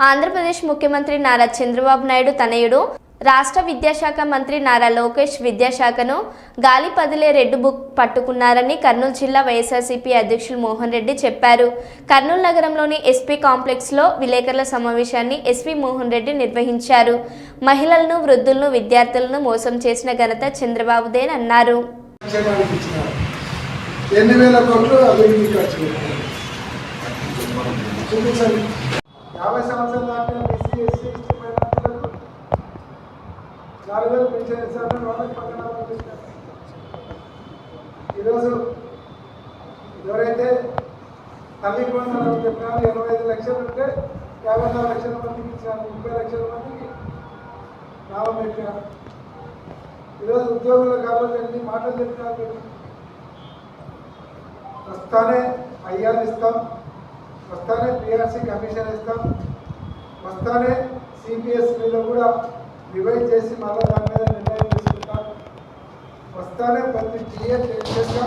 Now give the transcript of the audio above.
ఆంధ్రప్రదేశ్ ముఖ్యమంత్రి నారా చంద్రబాబు నాయుడు తనయుడు రాష్ట్ర విద్యాశాఖ మంత్రి నారా లోకేష్ విద్యాశాఖను గాలి పదిలే రెడ్ బుక్ పట్టుకున్నారని కర్నూలు జిల్లా వైఎస్ఆర్సీపీ అధ్యక్షులు మోహన్ రెడ్డి చెప్పారు. కర్నూలు నగరంలోని ఎస్పీ కాంప్లెక్స్లో విలేకరుల సమావేశాన్ని ఎస్పీ మోహన్ రెడ్డి నిర్వహించారు. మహిళలను వృద్ధులను విద్యార్థులను మోసం చేసిన ఘనత చంద్రబాబుదేనన్నారు యాభై సంవత్సరాలు దాటిన బీసీ ఎస్సీ ఎస్టీ మైనార్టీలకు నాలుగు వేలు పెన్షన్ ఇస్తారని వాళ్ళకి పక్కన ఈరోజు ఎవరైతే తల్లి పొందాలని చెప్పినారు ఇరవై ఐదు లక్షలు ఉంటే యాభై నాలుగు లక్షల మందికి ఇచ్చినారు ముప్పై లక్షల మందికి లాభం పెట్టినారు ఈరోజు ఉద్యోగుల కాబట్టి ఎన్ని మాటలు చెప్పినారు మీరు వస్తానే ఐఆర్ ఇస్తాం. వస్తానే పిఆర్సీ కమిషన్ ఇస్తాం వస్తానే సిపిఎస్ మీద కూడా రివైజ్ చేసి మళ్ళీ దాని మీద నిర్ణయం తీసుకుంటాం. వస్తానే ప్రతి టీఏ టెన్షన్గా